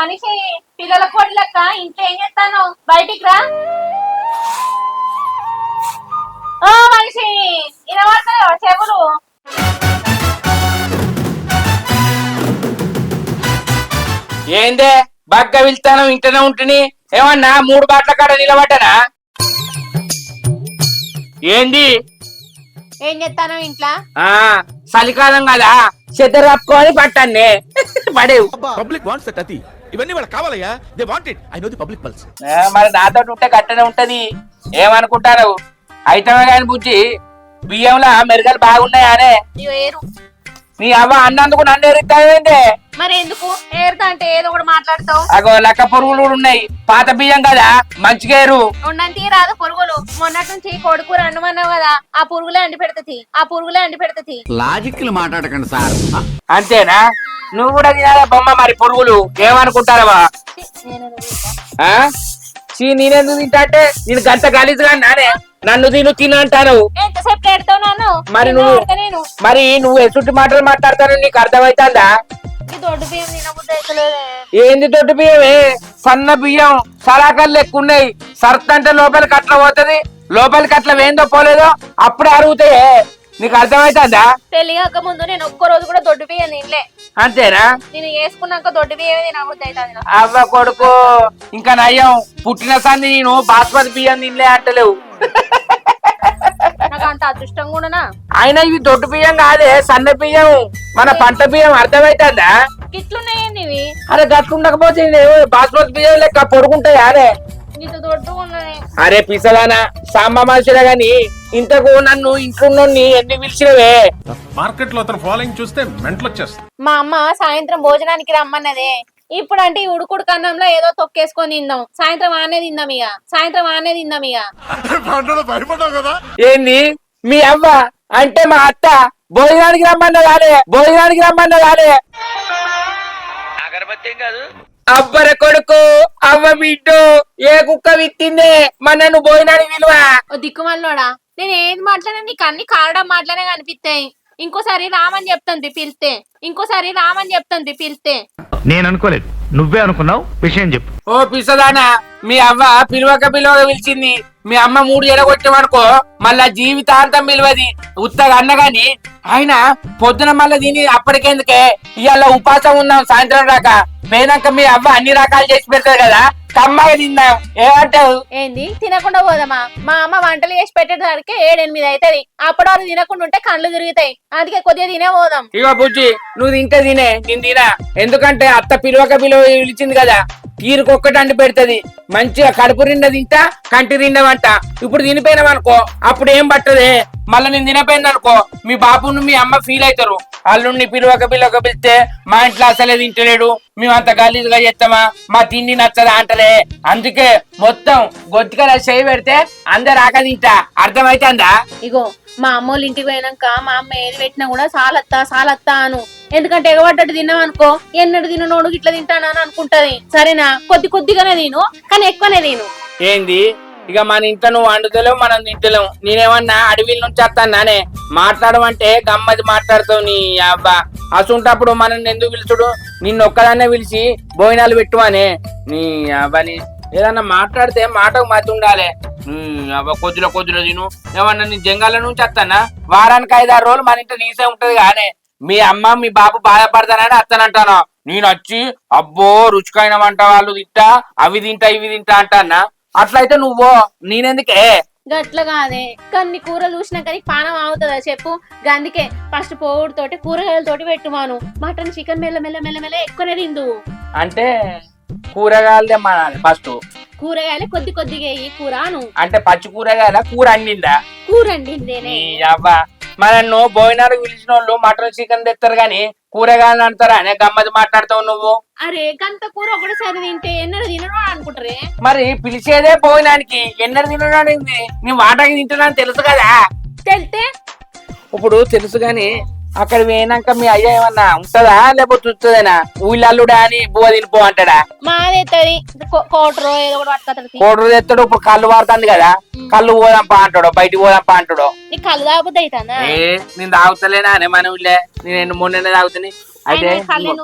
మనిషి పిల్లల కోడి లెక్క ఇంట్లో ఏం చేస్తాను? బయటికి రా. ఓ మనిషి వినబడతాయో చెవులు? ఏందే? బగ్గ వెళ్తాను ఇంటనే ఉంటుంది ఏమన్నా మూడు బాట్ల కాడ నిలబడ్డానా? ఏంది? ఏం చేస్తాను ఇంట్లో? ఆ చలికాలం కదా చెద్దరు కప్పుకొని పట్టాన్ని. పడేవు. పబ్లిక్ వాంట్స్ దట్ అతి ఇవన్నీ వాళ్ళకి కావాలయ్యా. They want it I know the public pulse మరి నాతో ఉంటే కట్టనే ఉంటది. ఏమనుకుంటారు? అయితే కానీ బుజ్జి బియ్యంలో మెరుగలు బాగున్నాయా అనే నీ అవ్వ అన్నందుకు నన్ను ఎరుగుతావేందే మరి ఎందుకు ఏరుతా అంటే ఏదో ఒకటి మాట్లాడతావు. అగో లక్క పురుగులు కూడా ఉన్నాయి. పాత బియ్యం కదా మంచిగా ఎరు ఉండంతి రాదు పురుగులు. మొన్నటి నుంచి కొడుకు రండమన్నావు కదా ఆ పురుగులే అండి పెడతది ఆ పురుగులే అండి పెడతది లాజిక్లు మాట్లాడకండి సార్. అంతేనా? నువ్వు కూడా తినాలే బొమ్మ మరి పురుగులు? ఏమనుకుంటారవా ఆ? చీ నేనెందుకు తింటా అంటే నేను గంట గలీజుగా నానే నన్ను తిను తిను అంటాను ఎంతసేపు పెడతావు నన్ను? మరి నువ్వు నేను మరి నువ్వు ఎసుటి మాటలు మాట్లాడతాను నీకు అర్థమవుతుందా ఏంది దొడ్డు బియ్యమే? సన్న బియ్యం సలాకలు ఎక్కువ ఉన్నాయి సర్త్ అంటే లోపలికి అట్లా పోతుంది. లోపలికి అట్లా వేందో పోలేదో అప్పుడే అరుగుతాయే. నీకు అర్థమవుతుందా తెలియక ముందు నేను ఒక్క రోజు కూడా దొడ్డు బియ్యం తినలే. అంతేనా? నేను వేసుకున్నాక దొడ్డు బియ్యం తినబుద్ధి అవుతుంది నాకు. అవ్వ కొడుకు ఇంకా నయ్యం పుట్టిన సంది నేను బాస్మతి బియ్యం తినలే అంటలేవు. అంత అదృష్టం కూడానా అయినా ఇవి దొడ్డు బియ్యం కాదే సన్న బియ్యం. మన పంట బియ్యం అర్థమవుతుందా గిట్లున్నాయండి ఇవి. అరే గట్లుండకపోతే బాస్మతి బియ్యం లెక్క పొడుగుంటాయి అరే అరే పిసలానా సాంబ మనుషులే గాని ఇంతకు నన్ను ఇంట్లో ఎన్ని పిలిచినవే? మార్కెట్లో అతను ఫాలోయింగ్ చూస్తే మెంటల్ వచ్చేస్తుంది మా అమ్మ సాయంత్రం భోజనానికి రమ్మన్నదే. ఇప్పుడు అంటే ఈ ఉడుకుడు కన్నంలో ఏదో తొక్కేసుకొని తిందాం. సాయంత్రం ఆనే తిందాం ఇక. సాయంత్రం ఆనే తిందాం ఇక. కదా? ఏంది? మీ అవ్వ అంటే మా అత్త భోజనానికి రమ్మన్న రాలే భోజనానికి రమ్మన్న రాలే అబ్బర కొడుకు అవ్వ బిడ్డు ఏ కుక్క విత్తిందే? మన నన్ను భోజనానికి విలువ దిక్కుమల్లోడా? నేను ఏది మాట్లాడినా నీకు అన్ని కారడం మాటలనే కనిపిస్తాయి. ఇంకోసారి రామని చెప్తుంది పిలిస్తే. ఇంకోసారి రామని చెప్తుంది పిలిస్తే. నేను అనుకోలేదు. నువ్వే అనుకున్నావు విషయం చెప్పు. ఓ పిసదానా మీ అవ్వ పిలువక పిలువక పిలిచింది. మీ అమ్మ మూడు ఎడగొట్టామనుకో మళ్ళా జీవితాంతం పిలువది. ఉత్తగా అన్నగాని ఆయన పొద్దున మళ్ళా దీని అప్పటికెందుకే? ఇవాళ ఉపాసం ఉన్నాం సాయంత్రం దాకా. పోయినాక మీ అవ్వ అన్ని రకాలు చేసి పెడతారు కదా కమ్మగా తిందాం ఏమంటావు? ఏంది? తినకుండా పోదామా? మా అమ్మ వంటలు చేసి పెట్టేసరికి ఏడెనిమిది అవుతుంది అప్పుడు వాళ్ళు తినకుండా ఉంటే కళ్ళు తిరుగుతాయి. అందుకే కొద్దిగా తినే పోదాం. ఇగో బుజ్జి నువ్వు తింటే తినే నేను తినా. ఎందుకంటే అత్త పిలువక పిలువ పిలిచింది కదా. తీరుకొక్కటి అంటి పెడుతుంది. మంచిగా కడుపు నిండా తింటా కంటి నిండమంట ఇప్పుడు తినిపోయినామనుకో అప్పుడు ఏం పట్టదే? మళ్ళీ నేను తినపోయింది అనుకో మీ బాబును మీ అమ్మ ఫీల్ అవుతారు అల్లుడిని పిలువక పిలువక పిలిస్తే మా ఇంట్లో అసలే తింటలేడు. మేము అంత గలీజుగా చేస్తామా? మా తిండి నచ్చదా అంటలే. అందుకే మొత్తం గొత్తిగా చేయి పెడితే అందరు ఆక తింటా. అర్థమైతుందా? ఇగో మా అమ్మోళ్ళ ఇంటికి పోయినాక మా అమ్మ ఏది పెట్టినా కూడా సాలత్తా సాలత్తా అను. ఎందుకంటే ఎగబడ్డట్టు తిన్నాం అనుకో ఎన్నడు తిననోడు ఇట్లా తింటానని అనుకుంటది. సరేనా? కొద్ది కొద్దిగానే తిను కానీ ఎక్కువనే తిను. ఏంది? ఇక మన ఇంట్లో నువ్వు వండుతలేవు మనం తింటలేము నేనేమన్నా అడవి నుంచి వస్తాను నానే మాట్లాడమంటే గమ్మది మాట్లాడతావు నీ అబ్బా. అసుంటప్పుడు మనం ఎందుకు పిలుచుడు? నిన్ను ఒక్కదాన్నే పిలిచి భోజనాలు పెట్టువానే? నీ అబ్బాని ఏదన్నా మాట్లాడితే మాటకు మతి ఉండాలి. అబ్బా కొద్దిలో కొద్దిలో తిను. ఏమన్నా నీ జంగాల నుంచి వస్తానా? వారానికి ఐదారు రోజులు మన ఇంట్లో నీసే ఉంటది కానీ. మీ అమ్మ మీ బాబు బాధపడతానని అత్తనంటాను నేను వచ్చి అబ్బో రుచికైన వంట వాళ్ళు తింటా అవి తింటా ఇవి తింటా అంటానా? అట్లయితే నువ్వు నేనెందుకే? గట్ల కాదే. కొన్ని కూరలు చూసినా కానీ పానం అవుతుందా చెప్పు? అందుకే ఫస్ట్ పోవుడు తోటి కూరగాయలతోటి పెట్టుమాను మటన్ చికెన్ మెల్ల మెల్ల మెల్ల మెల్ల ఎక్కువనే తిందు. అంటే కూరగాయలు తెమ్మనాలి ఫస్ట్. కూరగాయలు కొద్ది కొద్దిగా ఈ కూర అను. అంటే పచ్చి కూరగాయల? కూర అండిందా కూర అండిందేనే నీ అవ్వ మన నన్ను భోజనాలకు పిలిచిన వాళ్ళు మటన్ చికెన్ తెస్తారు గాని కూరగాయలు అంటారా? అనే గమ్మది మాట్లాడతావు నువ్వు. అరే గంత కూర ఒకటేసారి తింటే తినరు అనుకుంటారే? మరి పిలిచేదే భోజనానికి ఎన్నర తినడానికి నీ వాటకి తింటున్నాను తెలుసు కదా? తెలితే? ఇప్పుడు తెలుసు గాని అక్కడ పోయినాక మీ అయ్య ఏమన్నా ఉంటదా? లేకపోతే చూస్తుందేనా ఊళ్ళల్లుడా అని బువ్వ తినిపో అంటాడా? మాదేత్తది. కోటరో ఏదో ఒకటి తెస్తాడు ఇప్పుడు కళ్ళు వాడుతుంది కదా. కళ్ళు పోదాంపా అంటాడు? బయటికి పోదాంపా అంటాడు? నీకు కళ్ళు ఏ నేను తాగుతలేనా? అనే మన ఊళ్ళే. నేను మొన్ననే తాగుతాని అయితే ఆయన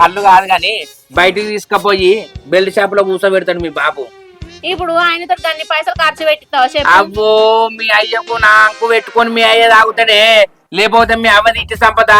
కళ్ళే కాదు కానీ బయటికి తీసుకుపోయి బెల్ట్ షాప్లో కూర్చోబెడతాడు మీ బాబు. ఇప్పుడు ఆయనతో అన్ని పైసలు ఖర్చు పెట్టిస్తావు? అవ్వో మీ అయ్యకు నా అంకు పెట్టుకొని మీ అయ్య తాగుతాడే. లేకపోతే మీ అమ్మ ఇచ్చి సంపద?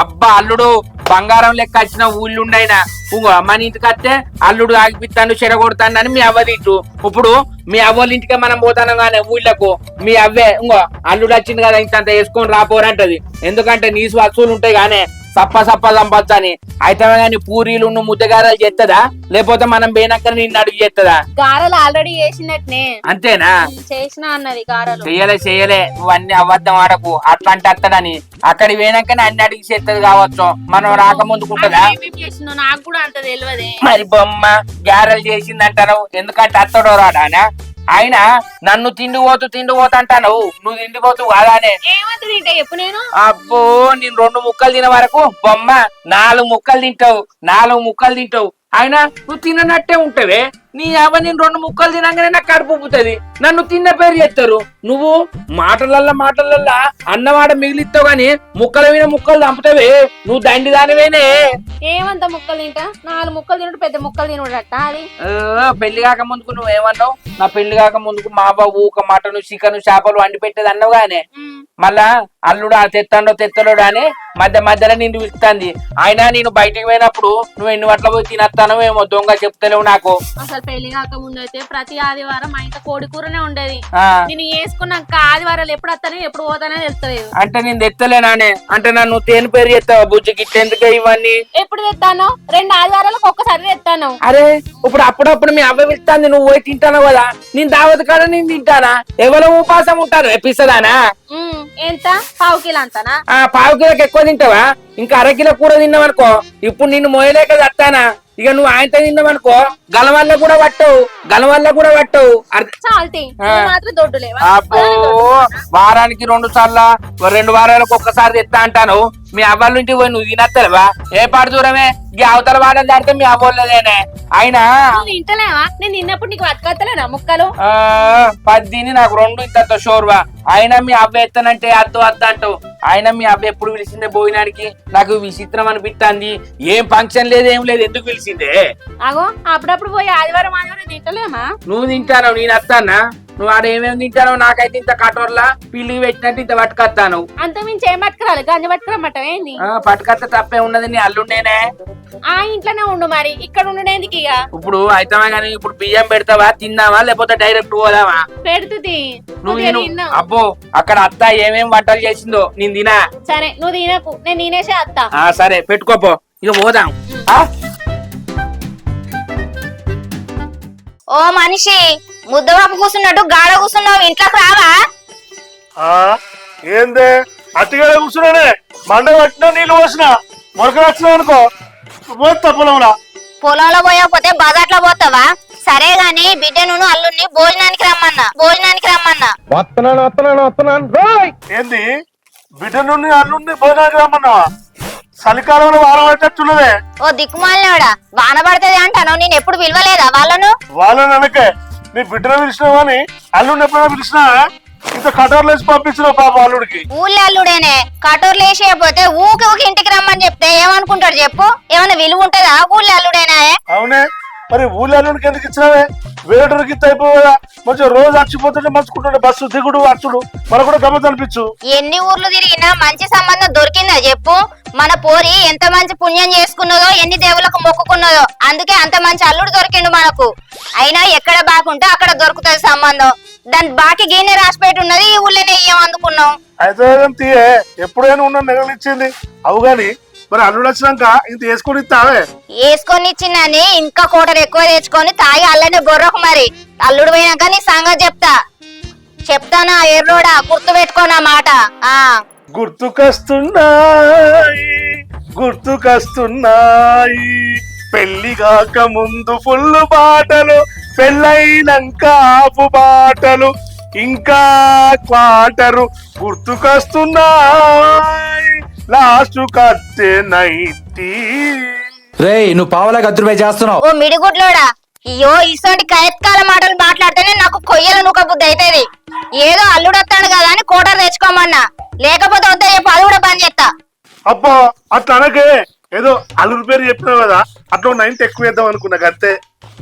అబ్బా అల్లుడు బంగారం లెక్క వచ్చిన ఊళ్ళుండైనా. ఇంకో మన ఇంటికి వస్తే అల్లుడు ఆగిపిస్తాను చెరగొడతాను అని మీ అవ్వ ఇటు ఇప్పుడు మీ అవ్వల ఇంటికి మనం పోతాను కానీ ఊళ్ళకు మీ అవ్వే ఇంకో అల్లుడు వచ్చింది కదా ఇంత వేసుకొని రాపోరంటది. ఎందుకంటే నీసు వస్తువులు ఉంటాయి కానీ సప్ప సప్ప సంపచ్చని. అయితే కానీ పూరీలు నువ్వు ముద్దగారాలు చేస్తుందా లేకపోతే మనం పోయినాక నిన్ను అడుగు చేస్తుందా గారెలు ఆల్రెడీ చేసినట్నే. అంతేనా? చేసిన అన్నది గారెలు. చెయ్యలే చెయ్యలే. నువ్వు అన్ని అబద్ధం ఆడకు. అట్లా అంటే అత్తడని అక్కడి పోయినాకనే అన్ని అడిగి చేస్తుంది కావచ్చు. మనం ఏమేం చేసినావు నాకు కూడా అంత తెలియదే మరి బొమ్మ గ్యారెల్ చేసిందంటారు ఎందుకంటే అత్తడో రాడానా ఆయన నన్ను తిండి పోతూ తిండి పోతూ అంటాను. నువ్వు తిండి పోతూ కాదానే చెప్పు నేను? అబ్బో నేను రెండు ముక్కలు తిన వరకు బొమ్మ నాలుగు ముక్కలు తింటావు. నాలుగు ముక్కలు తింటావు. ఆయన నువ్వు తిననట్టే ఉంటావే. నీ అవ్వ నేను రెండు ముక్కలు తినగానే నాకు కడుపు ఉబ్బుతుంది నన్ను తిన్న పేరు చేస్తారు నువ్వు మాటలల్లా మాటలల్లా అన్నవాడ మిగిలిస్తావు గాని ముక్కల మీద ముక్కలు చంపుతావే నువ్వు దండి దానివేనే. ఏమంత ముక్కలు తింటా? నాలుగు ముక్కలు తినడు పెద్ద ముక్కలు తినడట అది పెళ్ళి కాక ముందుకు నువ్వు ఏమన్నావు? నా పెళ్ళి కాక ముందుకు మా బాబు ఒక మటను చికెన్ చేపలు వండి పెట్టేది అన్నావు గానే. మళ్ళా అల్లుడు ఆ తెత్తాడో తెత్తలోడు అని మధ్య మధ్యలో నిన్ను పిలుస్తుంది అయినా నేను బయటికి పోయినప్పుడు నువ్వు ఎన్ని వట్ల పోయి తినస్తానో ఏమో దొంగ చెప్తలేవు నాకు. అసలు పెళ్ళి కాక ముందు అయితే ప్రతి ఆదివారం మా ఇంట్లో కోడి కూరనే ఉండేది నేను వేసుకున్నాక ఆదివారాలు ఎప్పుడు వస్తానో ఎప్పుడు పోతానో తెలుస్తలేదు. అంటే నేను తెత్తలేనానే అంటే నన్ను తేను పేరు చేస్తావా బుజ్జికి ఇట్టెందుకు ఇవన్నీ? ఎప్పుడు తెస్తాను రెండు ఆదివారాలకు ఒక్కసారి తెస్తాను అరే ఇప్పుడు అప్పుడప్పుడు మీ అవ్వ పిలుస్తుంది నువ్వు పోయి తింటాను కదా? నేను దావత్ కాడ నేను తింటానా? ఎవరో ఉపాసం ఉంటాను ఎప్పిస్తుందానా ఎంత? పావు కిలో అంతనా? ఆ పావు కిలోకి ఎక్కువ తింటావా? ఇంకా అర కిలో కూర తిన్నావనుకో ఇప్పుడు నిన్ను మోయలేక చస్తానా ఇక నువ్వు ఆయనతో తిన్నావనుకో గలవల్ల కూడా పట్టవు గలవల్ల కూడా పట్టవు. అబ్బో వారానికి రెండు సార్లు రెండు వారాలకు ఒక్కసారి తెస్తా అంటాను. మీ అవ్వాళ్ళ ఇంటికి పోయి నువ్వు తినత్తలేవా? ఏ పాడు దూరమే ఈ అవతల వాడని దాడితే మీ అవ్వలేదేనే అయినా తింటలేవా? నేను తిన్నప్పుడు నీకు బతకత్తలేనా ముక్కలు? ఆ పద్దిని నాకు రెండు ఇంత షోర్వా. అయినా మీ అవ్వ ఎత్తనంటే అద్దు అద్దు అంటావు. అయినా మీ అవ్వ ఎప్పుడు పిలిచిందే భోజనానికి? నాకు విచిత్రం అనిపిస్తుంది ఏం ఫంక్షన్ లేదు ఏం లేదు ఎందుకు పిలిచిందే? అగో అప్పుడప్పుడు పోయి ఆదివారం ఆదివారం తింటలేమా? నువ్వు తింటాను నేను వస్తానా నువ్వు ఆడ ఏమేమి తింటానో నాకైతే ఇంత కటోర్లా పిల్లి పెట్టినట్టు ఇంత పట్టుకొస్తాను అంత మించి ఏం పట్టుకురాలి? గంజ పట్టుకురమ్మటం ఏంది? ఆ, పట్టుకొస్తే తప్పే ఉన్నది నీ అల్లుండేనే. ఆ ఇంట్లోనే ఉండు మరి. ఇక్కడ ఉండేందుకు ఇక? ఇప్పుడు అయితమా కానీ ఇప్పుడు బియ్యం పెడతావా తిందామా లేకపోతే డైరెక్ట్ పోదామా పెడుతుంది నువ్వు తిన్నావు. అబ్బో అక్కడ అత్త ఏమేం వంటలు చేసిందో నేను తినా. సరే నువ్వు తినకు. నేను తినేసే అత్తా. ఆ సరే పెట్టుకోపో ఇక పోదాం. ఆ? ఓ మనిషి ముద్దవాపు కూర్చున్నట్టు గాఢ కూర్చున్నావు ఇంట్లోకి రావా? ఆ ఏందే? అట్టిగా కూర్చున్నానే మండ పట్టినా నీళ్ళు పోసిన. మొలక వచ్చినా అనుకో పోతా పొలంలో. పొలంలో పోయకపోతే బజార్లో పోతావా? సరే గాని బిడ్డను అల్లుడిని భోజనానికి రమ్మన్నా భోజనానికి రమ్మన్నా. వస్తున్నాను వస్తున్నాను వస్తున్నాను రోయ్! ఏంది? బిడ్డ నుండి అల్లుండి భోజనానికి రమ్మన్నావా? చలికాలంలో వారం పట్టేట్టున్నదే ఓ దిక్కుమాలినోడా వాన పడుతుంది అంటాను నేను ఎప్పుడు పిలవలేదా వాళ్ళను? వాళ్ళని వెనకే నీ బిడ్డను పిలిచినావా అని అల్లుండి ఎప్పుడైనా పిలిచినావా ఇంత కటోర్లు వేసి పంపించినావు పాప అల్లుడికి. ఊళ్ళో అల్లుడేనే కటోర్లు వేసేయకపోతే ఊకి ఊకి ఇంటికి రమ్మని చెప్తే ఏమనుకుంటాడు చెప్పు? ఏమైనా విలువ ఉంటుందా ఊళ్ళో అల్లుడేనా అవునే. మరి ఊళ్ళో ఎందుకు ఇచ్చినావే? వేరేటోడికి ఇస్తే అయిపోదా మంచిగా రోజు అచ్చిపోతుంటే మంచుకుంటుండే బస్సు దిగుడు అచ్చుడు. మనకు కూడా గమ్మత్ అనిపించు. ఎన్ని ఊర్లు తిరిగినా మంచి సంబంధం దొరికిందా చెప్పు? మన పోరి ఎంత మంచి పుణ్యం చేసుకున్నదో ఎన్ని దేవులకు మొక్కుకున్నదో అందుకే అంత మంచి అల్లుడు దొరికిండు మనకు. అయినా ఎక్కడ బాగుంటే అక్కడ దొరుకుతుంది సంబంధం. దాని బాకి గీనే రాసిపెట్టి ఉన్నది ఈ ఊళ్ళోనే ఇయ్యం అందుకున్నాం? అయితే తీయే? ఎప్పుడైనా ఉన్న నెగలిచ్చింది అవు గాని మరి అల్లుడు వచ్చినాక ఇంత వేసుకొని ఇస్తావే? వేసుకొని ఇచ్చిందని ఇంకా కోటలు ఎక్కువ తెచ్చుకొని తాగి అల్లనే బొర్రకు మరి. అల్లుడు పోయినాక నీ సంగతి చెప్తా. చెప్తానా ఎర్రోడా? గుర్తు పెట్టుకోనా మాట? ఆ. గుర్తుకొస్తున్నాయి గుర్తుకొస్తున్నాయి. పెళ్ళి కాక ముందు ఫుల్ బాటలు పెళ్ళైనాక ఆపు బాటలు ఇంకా క్వాటరు గుర్తుకొస్తున్నాయి. లాస్ట్ కట్టే నైటీ. రేయ్ నువ్వు పావులా గద్దురు పై చేస్తున్నావు. ఓ మిడిగుడ్లోడా? అయ్యో ఇసోటి కయత్కాల మాటలు మాట్లాడితేనే నాకు కొయ్యలు నూక బుద్ధి అవుతుంది ఏదో అల్లుడు వస్తాడు కదా అని కోటర్ తెచ్చుకోమన్నా. లేకపోతే వద్దా చెప్పు అది కూడా బంద్ చేస్తా. అబ్బా అట్లా అనకే. ఏదో అల్లుడి పేరు చెప్పినావు కదా అట్లా నైన్త్ ఎక్కువ వేద్దాం అనుకున్నా అంతే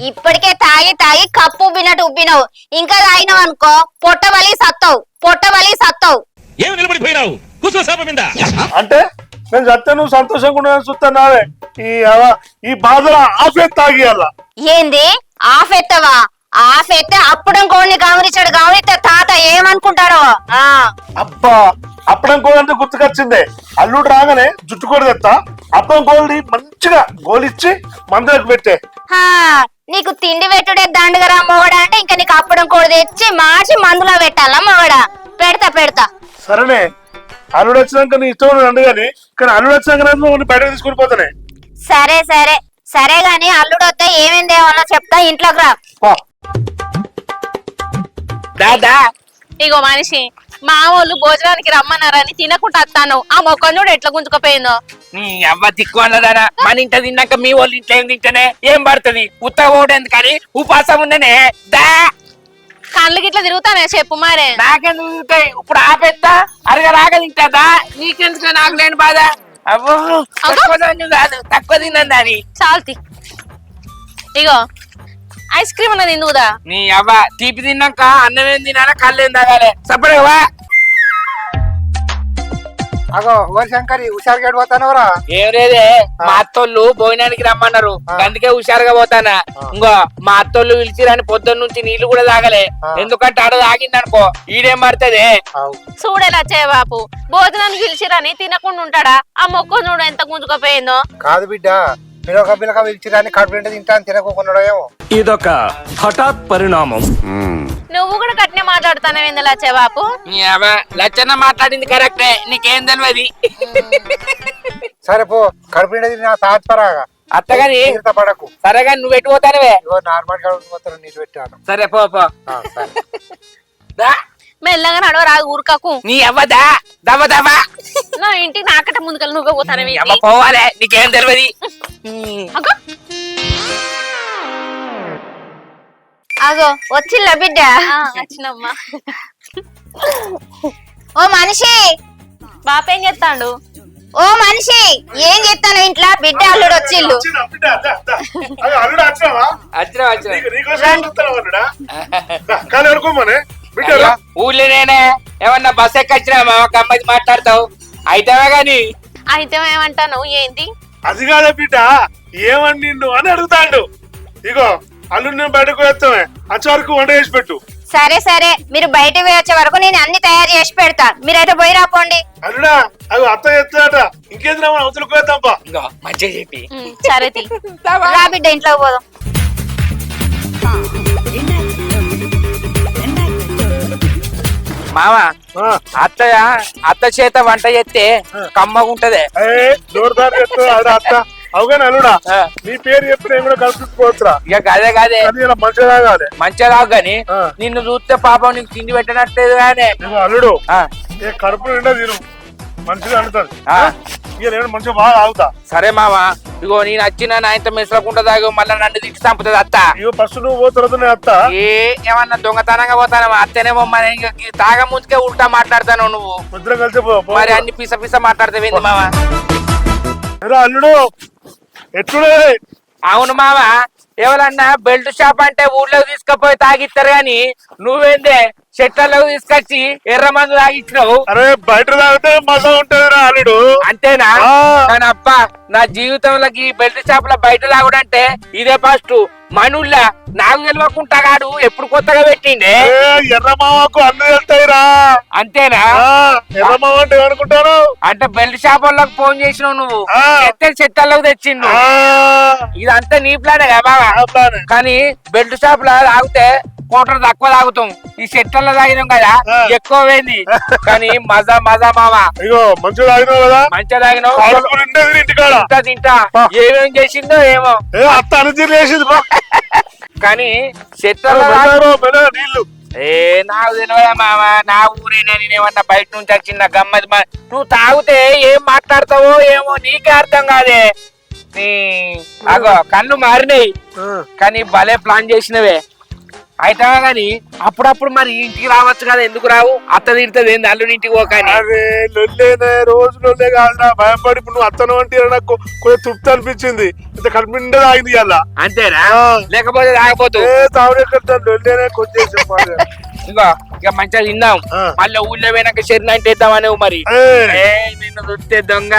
ఇప్పటికే తాగి తాగి కప్పు ఉబ్బినట్టు ఉబ్బినావు ఇంకా తాగినావు అనుకో పొట్ట వలి సత్తావు పొట్ట వలి సత్తావు. ఏమి నిలబడిపోయినావు? మీద. అంటే నేను చస్తే నువ్వు సంతోషంగా చూస్తున్నావే ఈ అవ- ఈ బాధల ఆఫే తాగియాల ఏంది? ఆఫ్ ఎత్తవా ఆఫ్ ఎత్తే అప్పుడం కోడిని గమనించాడు గమనిస్తే తాత ఏమనుకుంటారో ఆ. అబ్బా అప్పడం కోడి అంటే గుర్తుకొచ్చిందే. అల్లుడు రాగానే జుట్టు కూడా తెస్తా అప్పడం కోడి మంచిగా గోలిచ్చి మందులకు పెట్టే. హా, నీకు తిండి పెట్టుడే దండగరా మొగడా అంటే ఇంకా నీకు అప్పడం కోడి తెచ్చి మార్చి మందులో పెట్టాలా మొగడా? పెడతా పెడతా. సరేనే అల్లుడు వచ్చినాక నీ ఇష్టం రండు కానీ కానీ అల్లుడు వచ్చినాక నేను బయటకు తీసుకుని పోతానే. సరే సరే. సరే గాని అల్లుడు వస్తే ఏమేం దేవాలో చెప్తా ఇంట్లోకి రా. పా. దాదా. ఇగో మనిషి మా వాళ్ళు భోజనానికి రమ్మన్నారని తినకుండా వస్తాను ఆ మొక్కను చూడు ఎట్లా గుంజుకపోయిందో. నీ అవ్వ దిక్కు అన్నదానా మన ఇంట తిన్నాక మీ వాళ్ళ ఇంట్లో ఏం తింటేనే ఏం పడుతుంది? ఉత్తగా కానీ ఉపాసం ఉండనే దా. కళ్ళు గిట్లా తిరుగుతానే చెప్పు మరే. నాకెందుకు తింటాయి ఇప్పుడు ఆపేస్తా అరగ రాగ తింటాదా? నీకెందుకు? నాకు లేని బాధ. అవ్వో తక్కువ దాన్ని కాదు. తక్కువ తిన్నాను దాని. చాల్తి ఇగో ఐస్ క్రీమ్ అన్నది తిందుదా నీ అవ్వ తీపి తిన్నాక అన్నం ఏం తినాలా కళ్ళు ఏం తాగాలి. సపరేవా అగో ఓరి శంకరి హుషారు గడి పోతానవరా? ఏం లేదే మా అత్తోళ్ళు భోజనానికి రమ్మన్నారు. అందుకే హుషారుగా పోతానా? ఇంకో మా అత్తోళ్ళు పిలిచిరని పొద్దున్న నుంచి నీళ్ళు కూడా తాగలే. ఎందుకంటే ఆడ తాగింది అనుకో ఈడేం పడుతుంది? చూడేలా బాపు. భోజనానికి పిలిచిరని తినకుండా ఉంటాడా? ఆ మొక్క చూడు ఎంత గుంజుకపోయిందో. కాదు బిడ్డ పిలక పిలక పిలిచిరాని కడుపు తింటాను ఏమో ఇదొక హఠాత్ పరిణామం. నువ్వు కూడా కట్నే మాట్లాడుతానే ఏందలా బాపు నీ అవ్వ లచ్చన్న మాట్లాడింది కరెక్టే నీకేం తెలియదు సరే పో కడుపు తిన్నా తాత్పరాగా అత్తగాని పడకు. సరే కానీ నువ్వు ఎటు పోతానవే? నార్మల్గా పోతాను నీళ్ళు పెట్టాను. సరే పో పో. ఆ, సరే. దా. మెల్లగా నడవ రాదు ఊరుకకు. నీ అవ్వ దా దవ్వ దవ్వ. నా ఇంటికి నాకట ముందుకెళ్ళి నువ్వే పోతానే నీ అవ్వ పోవాలే నీకేం తెలియదు అగో వచ్చిల్ల బిడ్డ. వచ్చినమ్మా. ఓ మనిషి. బాప ఏం చేస్తాడు? ఓ మనిషి ఏం చెప్తాను ఇంట్లో? బిడ్డ అల్లుడు వచ్చిల్లు నేనే. ఏమన్నా బస్ ఎక్కొచ్చినా మా ఒక అమ్మాయి మాట్లాడతావు? అయితేవే గాని? అయితే ఏమంటాను ఏంటి అది కాదా బిడ్డ ఏమని నిన్ను అని అడుగుతాడు. ఇగో అల్లుడు నేను బయటకు వేస్తామే. వచ్చే వరకు వంట చేసి పెట్టు. సరే సరే. మీరు బయటకు వచ్చే వరకు నేను అన్ని తయారు చేసి పెడతా. మీరైతే పోయి రాపోండి. అల్లుడా అవి అత్త చెప్తాడట ఇంకేంది రా అవతలకు వేద్దాంపా ఇంకో మంచిగా చెప్పి. సరే తీ. రా బిడ్డ ఇంట్లోకి పోదాం. మామ ఆ, అత్తయ్య అత్త చేత వంట చేస్తే కమ్మగుంటదే. ఏ, జోరుదారు చెప్తా అదే అత్త. అవుగానే అల్లుడా. నీ పేరు చెప్పి నేను కూడా కల్పించుకోవచ్చురా ఇక అది ఇలా మంచిగా కావాలి. మంచిగా రావు గాని ఆ. నిన్ను చూస్తే పాపం నీకు తిండి పెట్టనట్లేదు గానే అల్లుడు కడుపు నిండా తిను. మంచిగా నేను మంచిగా బాగా ఆగుతా సరే మామ ఇగో నేను వచ్చిన నా ఇంత మెసలకుండా తాగు మళ్ళీ నన్ను తిట్టి చంపుతుంది అత్త. ఇగో ఫస్ట్ నువ్వు పోతున్నది అత్త. ఏ ఏమన్నా దొంగతనంగా పోతాను అత్తనేమో మరి తాగ ముందుకే ఉల్టా మాట్లాడతాను నువ్వు. ముద్ర కలిసి. మరి అన్ని పిస పిస మాట్లాడతావు ఏంది మామ ఏరా అల్లుడు ఎట్లుడే అవును మావా ఎవరన్నా బెల్ట్ షాప్ అంటే ఊర్లోకి తీసుకుపోయి తాగిస్తారు గాని నువ్వేందే? చెట్లలోకి తీసుకొచ్చి ఎర్ర మందు తాగిచ్చినావు. అరే బయట తాగితే మజా ఉంటది అల్లుడు. అంతేనా. కానీ అబ్బా నా జీవితంలోకి బెల్ట్ షాప్లో బయట తాగుడంటే ఇదే ఫస్ట్. మనుల్లా నాకు తెలియకుండా కాడు ఎప్పుడు కొత్తగా పెట్టిండే. ఏ, ఎర్ర మామకు అన్ని వెళ్తాయి రా అంతేనా ఎర్ర మామ అంటే ఏమనుకుంటారు? అంటే బెల్ట్ షాప్ వాళ్ళకి ఫోన్ చేసినావు నువ్వు. ఆ. చెత్త చెట్టలోకి తెచ్చిండు. ఇదంతా నీ ప్లానే కదా బాబా. కానీ బెల్ట్ షాప్లో తాగితే కోటర్ తక్కువ తాగుతాం. ఈ చెట్లలో తాగినాం కదా. ఎక్కువ పోయింది కానీ మజా మజా మావా ఇగో మంచిగా తాగినావు కదా? మంచిగా తాగినావు. తింటా ఏమేం చేసిందో ఏమో. అత్త బా. కానీ చెట్లలో నీళ్ళు. ఏ నాకు తెలియదా మామ? నా ఊరేనా నేనేమన్నా బయట నుంచి వచ్చిన గమ్మది నువ్వు తాగితే ఏం మాట్లాడతావో ఏమో నీకే అర్థం కాదే. నీ అగో కళ్ళు మారినాయి. కానీ భలే ప్లాన్ చేసినవే. అయితే కానీ అప్పుడప్పుడు మరి ఇంటికి రావచ్చు కదా ఎందుకు రావు? అత్త తిడుతుంది ఏంది? అల్లుడి ఇంటికి పోకాని. అరే లొల్లేనే రోజు లొల్లే కాదురా భయపడి ఇప్పుడు నువ్వు అత్తను అంటే నాకు కొంచెం తృప్తి అనిపించింది. ఇంత కడుపుండే తాగింది ఇవాళ అంతేనా. లేకపోతే ఏ తావుడే లొల్లేనే కొంచెం ఇగో ఇక మంచిగా తిందాం. మళ్ళీ ఊళ్ళో పోయినాక షెర్ నైట్ వేద్దామని మరి. నిన్ను చూస్తే దొంగ.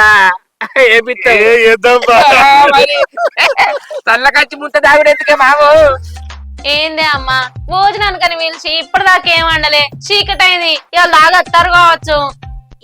ఏపిస్తావు. చల్లకచ్చి ముంత దావిడెందుకే మావు? ఏందే అమ్మా? భోజనానికని పిలిచి ఇప్పటిదాకా ఏం వండలే? చీకటి అయింది ఇవాళ దాగత్తారు కావచ్చు.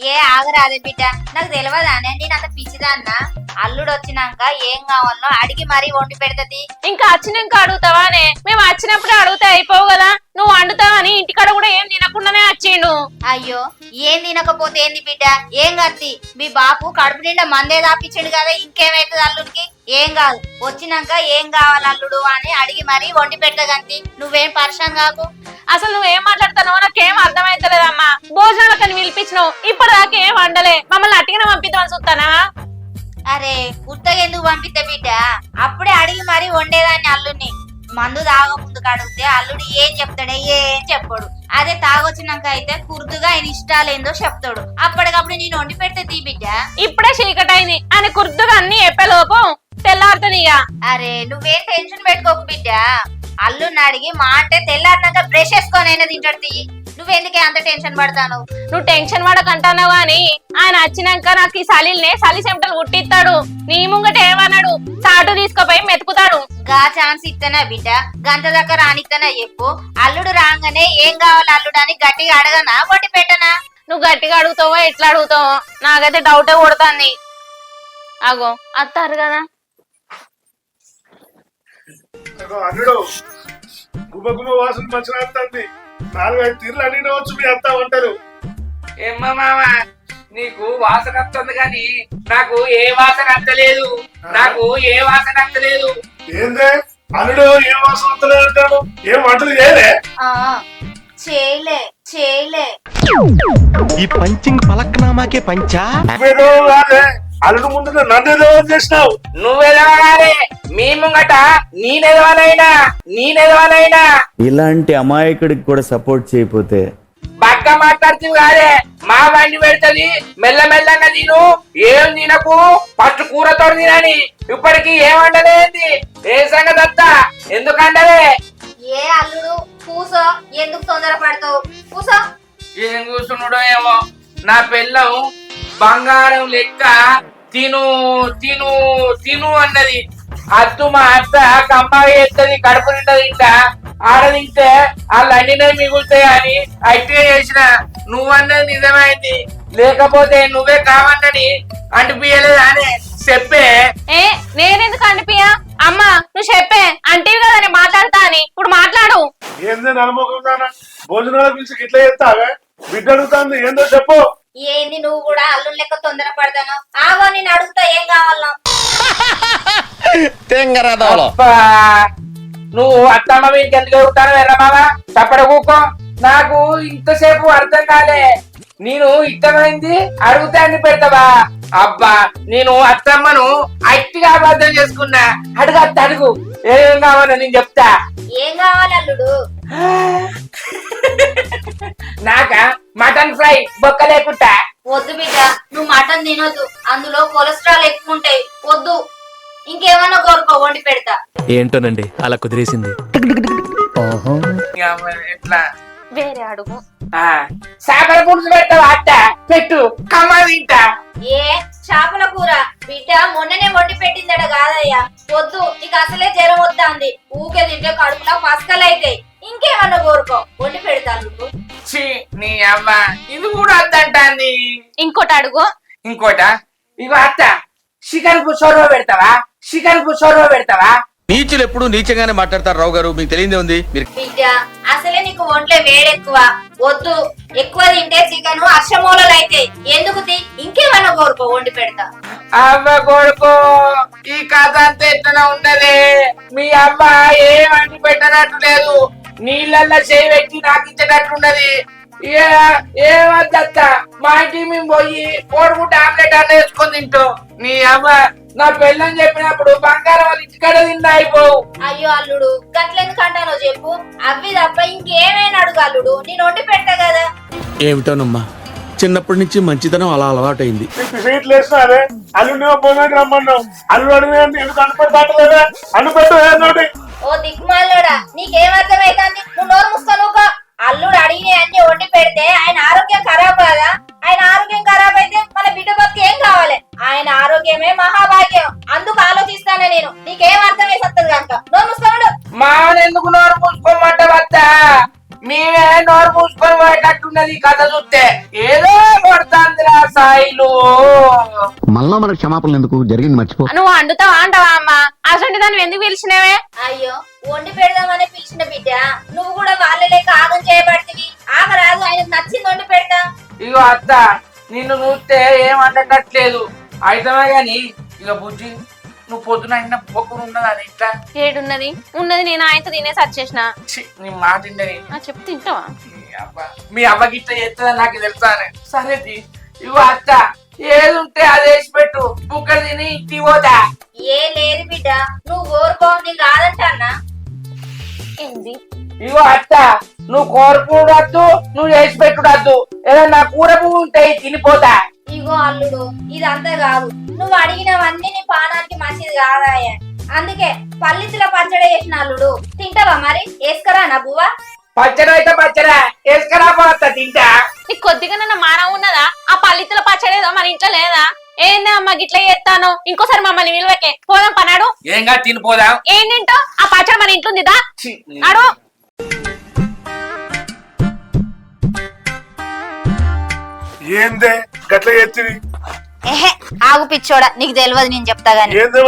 ఏ ఆగరాదే బిడ్డ. నాకు తెలియదానే నేను అంత పిచ్చిదాన్నా. అల్లుడు వచ్చినాక ఏం కావాలో అడిగి మరీ వండి పెడతది. ఇంకా వచ్చినాక అడుగుతావానే? మేము వచ్చినప్పుడే అడిగితే అయిపోవు కదా? నువ్వు వండుతావని ఇంటికాడ కూడా ఏం తినకుండానే వచ్చిండు అయ్యో ఏం తినకపోతే ఏంది బిడ్డ? ఏం కత్తి? మీ బాపు కడుపు నిండా మందే దాపించాడు కదా ఇంకేమైతుంది అల్లుడికి? ఏం కాదు వచ్చినాక ఏం కావాలి అల్లుడు అని అడిగి మరీ వండి పెడతగంతి నువ్వేం పరిశాన్ కాకు? అసలు నువ్వేం మాట్లాడుతున్నావో నాకేం అర్థమైతలేదమ్మా. భోజనాలకని పిలిపించినావు ఇప్పటిదాకా ఏం వండలే. మమ్మల్ని అట్టిగానే పంపిద్దామని చూస్తానా? అరే ఉత్తగా ఎందుకు పంపితే బిడ్డ? అప్పుడే అడిగి మరీ వండేదాన్ని అల్లుడిని. మందు తాగ ముందుకు అడిగితే అల్లుడు ఏం చెప్తాడే? ఏం చెప్పాడు. అదే తాగొచ్చినాక అయితే కుర్దుగా ఆయన ఇష్టాలేందో చెప్తాడు. అప్పటికప్పుడు నేను వండి పెడితే తీ బిడ్డ. ఇప్పుడే చీకటి అయింది అని కుర్దుగా అన్ని చెప్పేలోపు తెల్లారుతుంది ఇక. అరే నువ్వేం టెన్షన్ పెట్టుకోకు బిడ్డ. అల్లుని అడిగి మా అంటే తెల్లారినాక బ్రష్ వేసుకొని అయినా తింటాడు తీయి నువ్వెందుకే అంత టెన్షన్ పడతాను? నువ్వు టెన్షన్ పడకంటావు గాని ఆయన వచ్చినాక నాకు ఈ సలీల్నే సలి చెమటలు గుట్టిస్తాడు. నీ ముంగట ఏమన్నాడు చాటు తీసుకుపోయి మెతుకుతాడు. గా ఛాన్స్ ఇత్తనా బిడ్డ? గంట దగ్గర రానిత్తనా చెప్పు. అల్లుడు రాగానే ఏం కావాలి అల్లుడు అని గట్టిగా అడగనా? వండి పెట్టనా? నువ్వు గట్టిగా అడుగుతావో ఎట్లా అడుగుతావో? నాకైతే డౌటే కొడుతుంది. అగో అత్తారు కదా. అల్లుడు. గుమ్మ వాసన మంచిగా వస్తుంది. నాలుగైదు తీర్లు అన్ని వచ్చు మీ అత్త అంటారు ఏమ్మా మామ నీకు వాసన వస్తుంది కానీ నాకు ఏ వాసన అత్తలేదు నాకు ఏ వాసన అత్తలేదు ఏందే? అల్లుడు ఏం వాసన వస్తలేదు అంటాడు? ఏం వంటలు చేయలే? ఆ చేయలే చేయలే. ఈ పంచింగ్ పలక్నామాకే పంచా? అల్లుడు ముందు నన్నేదో చేసినావు. నువ్వెదవాలే మీ ముంగట నేనెదవాలైనా నేనెదవాలైనా ఇలాంటి అమాయకుడికి కూడా సపోర్ట్ చేయకపోతే? బాగా మాట్లాడుతుంది కాదే మా బండి పెడుతుంది మెల్లమెల్లగా తిను. ఏం తినకు? ఫస్ట్ కూరతో తినని. ఇప్పటికి ఏమంటలేంది ఏ సంగతి అత్తా? ఎందుకంటలే ఏ అల్లుడు కూసో ఎందుకు తొందర పడతావు కూసో. ఏం కూర్చున్నాడో ఏమో. నా పిల్లం బంగారం లెక్క. తిను తిను తిను అన్నది. అత్తు మా అత్త కమ్మాయి ఎత్తది కడుపు నిండా తింటా. ఆడ తింటే వాళ్ళు అన్నినే మిగులుతాయి అని అయితే చేసిన నువ్వన్నది నిజమైంది. లేకపోతే నువ్వే కావన్నని అనిపించలేదా అని చెప్పే. ఏ నేనెందుకు అనిపియా అమ్మా నువ్వు చెప్పే. అంటివి కదా నేను మాట్లాడతా అని. ఇప్పుడు మాట్లాడు. ఏందే నలమోకం భోజనాల పిలిచి ఇట్లా చేస్తావే బిడ్డ అడుగుతాంది ఏందో చెప్పు. ఏంది నువ్వు కూడా అల్లుడు లెక్క తొందర పడతాను ఆగో నేను అడుగుతా ఏం అబ్బా, నువ్వు అత్తమ్మ మీకు ఎందుకు ఎగురుతాను వెళ్ళమావా తప్పడ కూకో. నాకు ఇంతసేపు అర్థం కాలే. నేను ఇష్టమైంది అడుగుతే అన్ని పెడతావా? అబ్బా నేను అత్తమ్మను అట్టిగా అబద్ధం చేసుకున్నా. అడుగు అత్త అడుగు. ఏం కావాలో నేను చెప్తా. ఏం కావాలి అల్లుడు? నాక? మటన్ ఫ్రై బొక్క లేకుండా. వద్దు బిడ్డ నువ్వు మటన్ తినొద్దు. అందులో కొలెస్ట్రాల్ ఎక్కువ ఉంటాయి. వద్దు. ఇంకేమన్నా కోరుకో వండి పెడతా. ఏంటోనండి అలా కుదిరేసింది. ఎట్లా? వేరే అడుగు. చేపల పులుసు పెట్టవా అత్త? పెట్టు. కమ్మ తింటా. ఏ చేపల కూర? బిడ్డ మొన్ననే వండి పెట్టిందట కాదయ్యా. వద్దు నీకు అసలే జ్వరం వద్దాంది ఊకే తింటే కడుపులో పసకలైతాయి ఇంకేమన్నా కోరుకో. వండి పెడతా నువ్వు. ఛీ, నీ అమ్మ. ఇది కూడా వద్దంటాంది. ఇంకోటి అడుగు. ఇంకోట? ఇగో అత్త. చికెన్కు సొరవ పెడతావా? చికెన్కు సొరవ పెడతావా? నీచులు ఎప్పుడు నీచంగానే మాట్లాడతారు రావు గారు? మీకు తెలియదే ఉంది? మీరు బిడ్డ అసలే నీకు ఒంట్లో వేడెక్కువ వద్దు. ఎక్కువ తింటే చికెన్ అక్షమూలలు అయితాయి ఎందుకు తి? ఇంకేమన్నా కోరుకో వండి పెడతా. అవ్వ కొడుకు ఈ కథ అంతా ఎట్లా ఉన్నది. మీ అమ్మ ఏం అంటి పెట్టనట్టు లేదు నీళ్ళల్లో చేయి పెట్టి నాకు ఇచ్చేటట్టున్నది ఏ- ఏమద్దత్త మా ఇంటికి మేము పోయి కోడిగుడ్డ ఆమ్లెట్ అన్న వేసుకొని తింటాం. నీ అమ్మ నా పెళ్ళని చెప్పినప్పుడు బంగారం వాళ్ళ ఇంటికాడ తిన్నా అయిపోవు. అయ్యో అల్లుడు గట్లెందుకు అంటానో చెప్పు. అవి తప్ప ఇంకేమైనా అడుగు అల్లుడు. నేను వండి పెడతా కదా. ఏమిటోనమ్మా? చిన్నప్పటి నుంచి మంచితనం అలా అలవాటైంది. భోజనానికి రమ్మన్నావు. అల్లుడు ఎందుకు ఓ దిక్కుమాలోడా నీకేం అర్థమైతుంది? నువ్వు నోరు మూసుకోనుకో అల్లుడు అడిగిన అన్ని వండి పెడితే ఆయన ఆరోగ్యం ఖరాబ్ కదా? ఆయన ఆరోగ్యం ఖరాబ్ అయితే మన బిడ్డ బతుకు ఏం కావాలి? ఆయన ఆరోగ్యమే మహాభాగ్యం. అందుకు ఆలోచిస్తానే నేను. నీకేం అర్థమై సత్తది కనుక. నోరు మూసుకోనుడు మానెందుకు నోరు మూసుకోమంట వద్దా మేమే నోరు మూసుకొని పోయేటట్టున్నది కథ చూస్తే. ఏదో కొడుతుందిరా సాయిలు. మళ్ళా మనకు క్షమాపణలు ఎందుకు? జరిగింది మర్చిపో. నువ్వు అండుతావా అంటావా అమ్మ? అసలు దాన్ని ఎందుకు పిలిచినవే? అయ్యో. వండి పెడదామని పిలిచిన బిడ్డ నువ్వు కూడా వాళ్ళ లేక ఆగం చేయబడుతుంది ఆగరాదు ఆయనకు నచ్చింది వండి పెడతా. ఇగో అత్త నిన్ను చూస్తే ఏం అంటట్లేదు. అయితమే గాని ఇక బుజ్జి నువ్వు పొద్దున అయిన పొక్కులు ఉన్నది అది ఇట్లా? ఏడున్నది? ఉన్నది నేను ఆయనతో తినేసి వచ్చేసిన నీ మాట చెప్పు తింటావా? మీ అవ్వ మీ అవ్వకి ఇట్లా చేస్తుందని నాకు తెలుసానే. సరే. ఇగో అత్త ఏది ఉంటే అది వేసి పెట్టు. బుక్కలు తిని ఇంటికి పోతా. ఏ లేదు బిడ్డ నువ్వు ఊరుకో నేను కాదంటానా ఏంది ఇగో అత్త నువ్వు కోరుకుడద్దు నువ్వు వేసి పెట్టుడద్దు. ఏదన్నా కూర పువ్వు ఉంటే తినిపోతా. ఇగో అల్లుడు ఇదంతా కాదు. నువ్వు అడిగినవన్నీ నీ పానానికి మంచిది కాదాయ. అందుకే పల్లితుల పచ్చడి చేసిన అల్లుడు తింటావా మరి? వేసుకరా నా బువ్వ. పచ్చడి అయితే పచ్చడా వేసుకురా పోతా తింటా. నీకు కొద్దిగా నన్ను మానవ ఉన్నదా ఆ పల్లితుల పచ్చడి ఏదో మన ఇంట్లో లేదా? ఏందా అమ్మ గిట్ల చేస్తాను? ఇంకోసారి మమ్మల్ని విలువకే. పోదాం పనాడు ఏంగా తినిపోదాం ఏం తింటావు? ఆ పచ్చడి మన ఇంట్లో ఉందిదా? నాడు. ఏందే? గట్ల ఎత్తివి ఏహే ఆగు పిచ్చోడా నీకు తెలియదు నేను చెప్తా గాని. ఏందే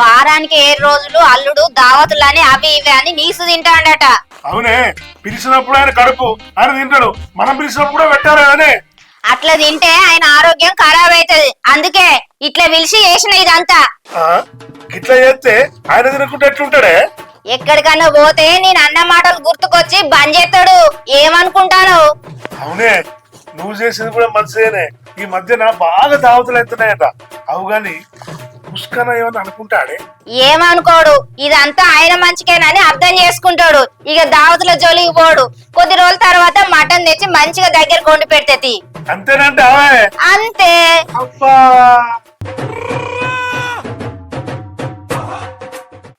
వారానికి ఏడు రోజులు అల్లుడు దావతులని అవి ఇవి అని నీసు తింటాడట. అవునే పిలిచినప్పుడు ఆయన కడుపు ఆయన తింటాడు. మనం పిలిచినప్పుడే పెట్టారు కానీ అట్లా తింటే ఆయన ఆరోగ్యం ఖరాబ్ అవుతది. అందుకే ఇట్లా పిలిచి చేసిన ఇదంతా. ఇట్లా చేస్తే ఆయన తినకుంటే ఎట్లుంటాడే? ఎక్కడికన్నా పోతే నేను అన్న మాటలు గుర్తుకొచ్చి బంద్ చేస్తాడు. ఏమనుకుంటాను? అవునే నువ్వు చేసేది కూడా మంచిదేనే. ఈ మధ్యన బాగా దావతులు అవుతున్నాయట. అవు గాని ఏమని అనుకుంటాడే. ఏమనుకోడు. ఇదంతా ఆయన మంచికేనని అర్థం చేసుకుంటాడు. ఇక దావతుల జోలికి పోడు. కొద్ది రోజుల తర్వాత మటన్ తెచ్చి మంచిగా దగ్గర కొండి పెడితే అంతేనంటే అంతే. అబ్బా!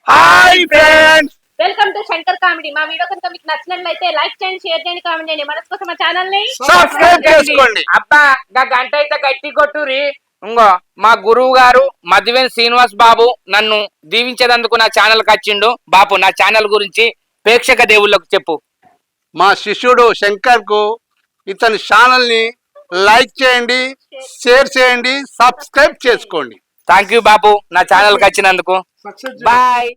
Hi friends! Welcome to Shankar comedy. మా వీడియో కనుక మీకు నచ్చినట్లయితే లైక్ చేయండి షేర్ చేయండి కామెంట్ చేయండి. మనసు కోసం మా ఛానల్ని సబ్స్క్రైబ్ చేసుకోండి. అబ్బా గా గంట అయితే గట్టి కొట్టురి ఇంకో మా గురువు గారు మధువెన్ శ్రీనివాస్ బాబు నన్ను దీవించేదందుకు నా ఛానల్కి వచ్చిండు బాబు నా ఛానల్ గురించి ప్రేక్షక దేవుళ్ళకు చెప్పు. మా శిష్యుడు శంకర్కు ఇతని ఛానల్ని లైక్ చేయండి షేర్ చేయండి సబ్స్క్రైబ్ చేసుకోండి. థ్యాంక్ యూ బాబు నా ఛానల్కి వచ్చినందుకు బాయ్.